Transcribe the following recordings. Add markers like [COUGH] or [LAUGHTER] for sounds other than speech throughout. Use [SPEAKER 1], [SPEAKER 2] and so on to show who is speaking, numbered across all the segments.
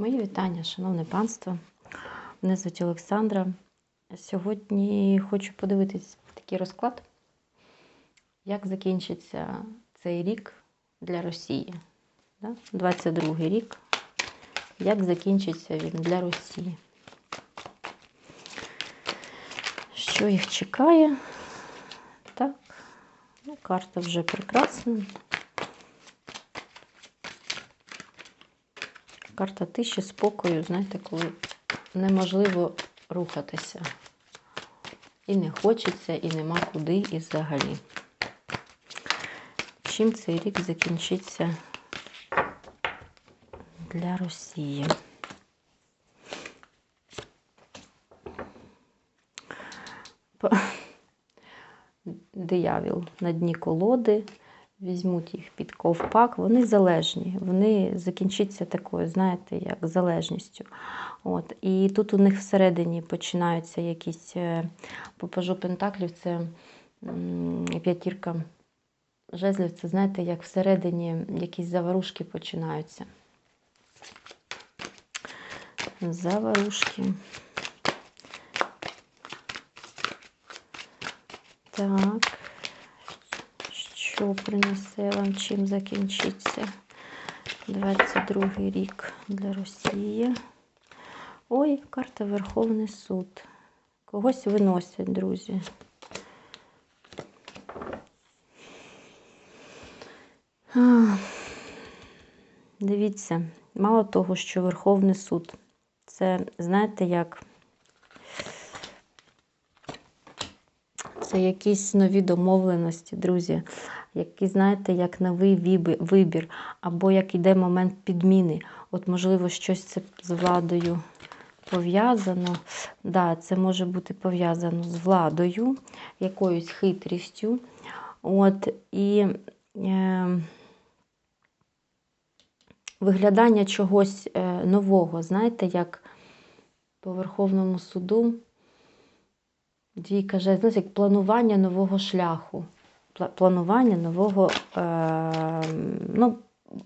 [SPEAKER 1] Мої вітання, шановне панство. Мене звуть Олександра. Сьогодні хочу подивитись такий розклад, як закінчиться цей рік для Росії. Да? 22 рік. Як закінчиться він для Росії? Що їх чекає? Так, ну, карта вже прекрасна. Карта тиші, спокою, знаєте, коли неможливо рухатися. І не хочеться, і нема куди, і взагалі. Чим цей рік закінчиться для Росії? Диявіл на дні колоди візьмуть їх під ковпак, вони залежні, вони закінчаться такою, знаєте, як залежністю. От. І тут у них всередині починаються якісь попажу пентаклів, це п'ятірка жезлів, це знаєте, як всередині якісь заварушки починаються. Заварушки. Так що принесе вам, чим закінчиться 22 рік для Росії. Ой, карта Верховний суд. Когось виносять, друзі. Дивіться, мало того, що Верховний суд. Це, знаєте, як це якісь нові домовленості, друзі який, знаєте, як новий вибір, або як йде момент підміни. От, можливо, щось це з владою пов'язано. Да, Це може бути пов'язано з владою, якоюсь хитрістю. От, І е, виглядання чогось е, нового, знаєте, як по Верховному суду. Двійка жезлів, як планування нового шляху планування нового, е, ну,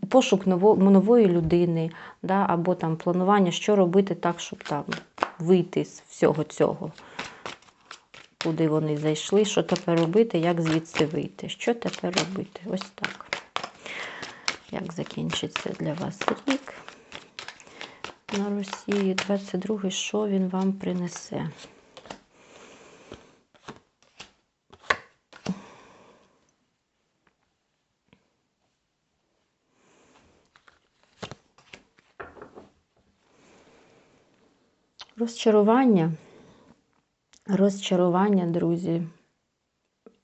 [SPEAKER 1] пошук ново, нової людини, да, або там планування, що робити так, щоб там вийти з всього цього. Куди вони зайшли, що тепер робити, як звідси вийти. Що тепер робити? Ось так. Як закінчиться для вас рік на Росії 22-й, що він вам принесе? Розчарування, розчарування, друзі.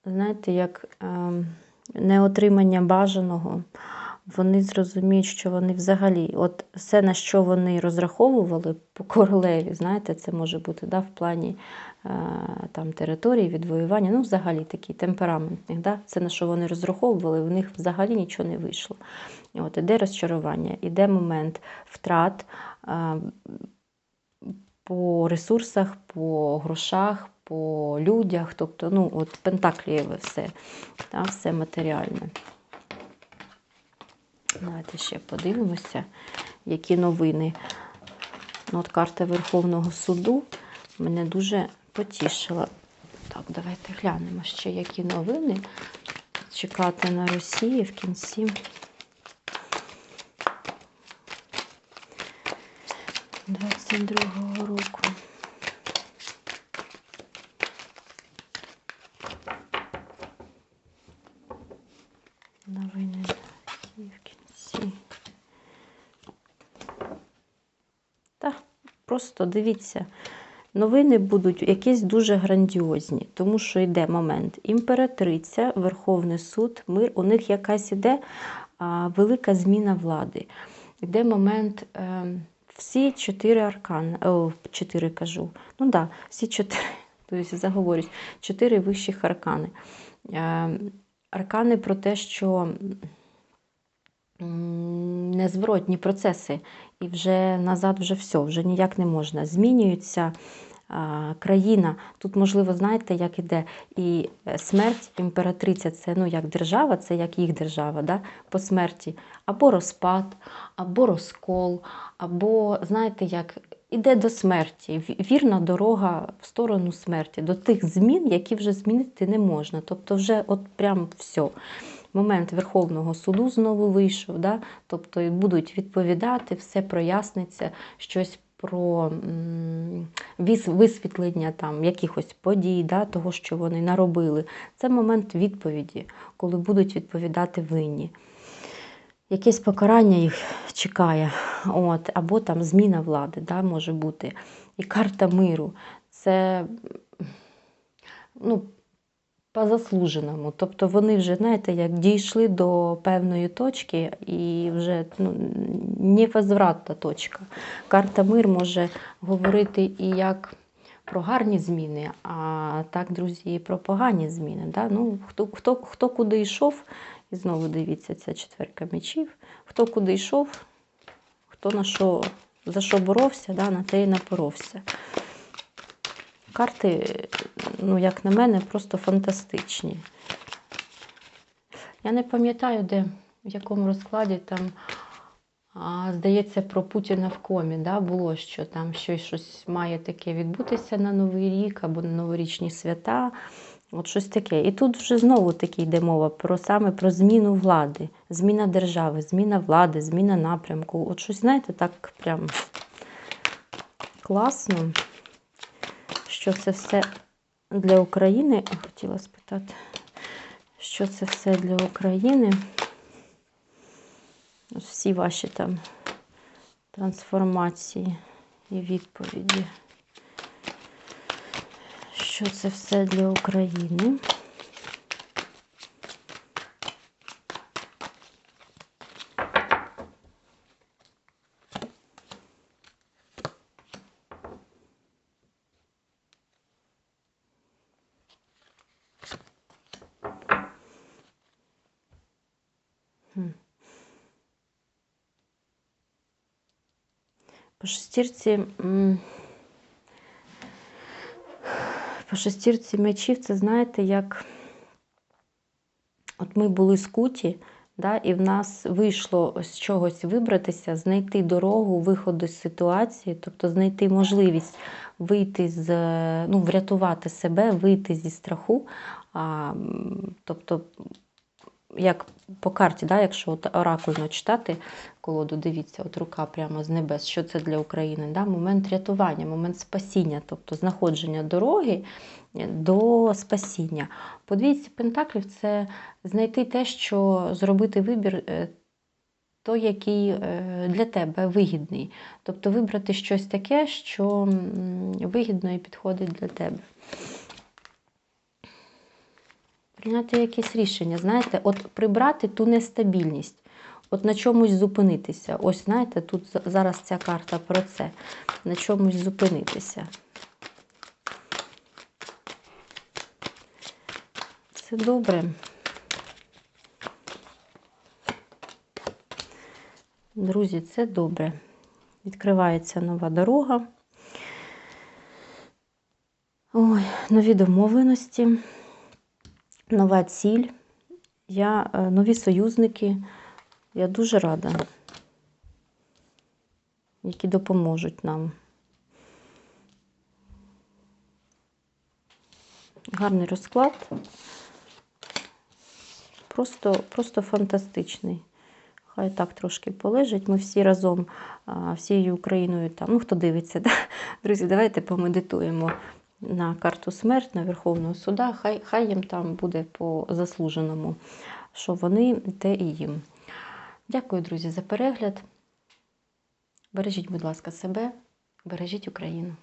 [SPEAKER 1] Знаєте, як е, неотримання бажаного, вони зрозуміють, що вони взагалі, от все, на що вони розраховували по королеві, знаєте, це може бути да, в плані е, там, території, відвоювання, ну, взагалі такий темпераментний. Да? Це на що вони розраховували, в них взагалі нічого не вийшло. От, Іде розчарування, іде момент втрат. По ресурсах, по грошах, по людях, тобто, ну, от пентаклієве все, та, все матеріальне. Давайте ще подивимося, які новини. Ну, от Карта Верховного суду мене дуже потішила. Так, давайте глянемо ще, які новини чекати на Росії в кінці. 22-го року. Новини в кінці. Так, просто дивіться. Новини будуть якісь дуже грандіозні, тому що йде момент. Імператриця, Верховний суд, мир, у них якась іде а, велика зміна влади. Йде момент. Ем, всі чотири аркани, о, чотири кажу. Ну да, всі чотири, [LAUGHS] тобто заговорюсь, чотири вищих аркани. Е, аркани про те, що незворотні процеси, і вже назад вже все, вже ніяк не можна. Змінюються країна. Тут, можливо, знаєте, як іде і е, смерть, імператриця це ну, як держава, це як їх держава да? по смерті, або розпад, або розкол, або, знаєте, як іде до смерті, вірна дорога в сторону смерті, до тих змін, які вже змінити не можна. Тобто, вже от прям все. Момент Верховного суду знову вийшов, да? тобто будуть відповідати, все проясниться, щось про висвітлення там, якихось подій, да, того, що вони наробили. Це момент відповіді, коли будуть відповідати винні. Якесь покарання їх чекає, от, або там зміна влади да, може бути. І карта миру це ну, по заслуженому. Тобто вони вже, знаєте, як дійшли до певної точки і вже ну, невозвратна точка. Карта мир може говорити і як про гарні зміни, а так, друзі, і про погані зміни. Да? Ну, хто, хто, хто куди йшов, і знову дивіться, ця четверка мечів, хто куди йшов, хто на що, за що боровся, да, на те і напоровся. Карти, ну, як на мене, просто фантастичні. Я не пам'ятаю, де, в якому розкладі там, а, здається, про Путіна в комі да, було, що там щось, щось має таке відбутися на Новий рік або на новорічні свята. От щось таке. І тут вже знову таки йде мова про саме про зміну влади, зміна держави, зміна влади, зміна напрямку. От щось, знаєте, так прям класно, що це все для України. Хотіла спитати, що це все для України. Всі ваші там трансформації і відповіді. Що це все для України? По шестірці. По шестірці мечів, це знаєте, як от ми були скуті, да, і в нас вийшло з чогось вибратися, знайти дорогу, виходу з ситуації, тобто знайти можливість вийти з, ну, врятувати себе, вийти зі страху. А, тобто, як по карті, да, якщо от оракульно читати колоду, дивіться, от рука прямо з небес, що це для України? Да? Момент рятування, момент спасіння, тобто знаходження дороги до спасіння. Подивіться, Пентаклів це знайти те, що зробити вибір, е, той, який е, для тебе вигідний. Тобто вибрати щось таке, що вигідно і підходить для тебе. Прийняти якесь рішення, знаєте, от прибрати ту нестабільність, от на чомусь зупинитися. Ось, знаєте, тут зараз ця карта про це. На чомусь зупинитися. Це добре. Друзі, це добре. Відкривається нова дорога. Ой, нові домовленості нова ціль, я, е, нові союзники. Я дуже рада, які допоможуть нам. Гарний розклад. Просто, просто фантастичний. Хай так трошки полежить. Ми всі разом, всією Україною там. Ну, хто дивиться, [LAUGHS] да? друзі, давайте помедитуємо на карту смерть, на Верховного суда. Хай, хай їм там буде по заслуженому, що вони те і їм. Дякую, друзі, за перегляд. Бережіть, будь ласка, себе, бережіть Україну.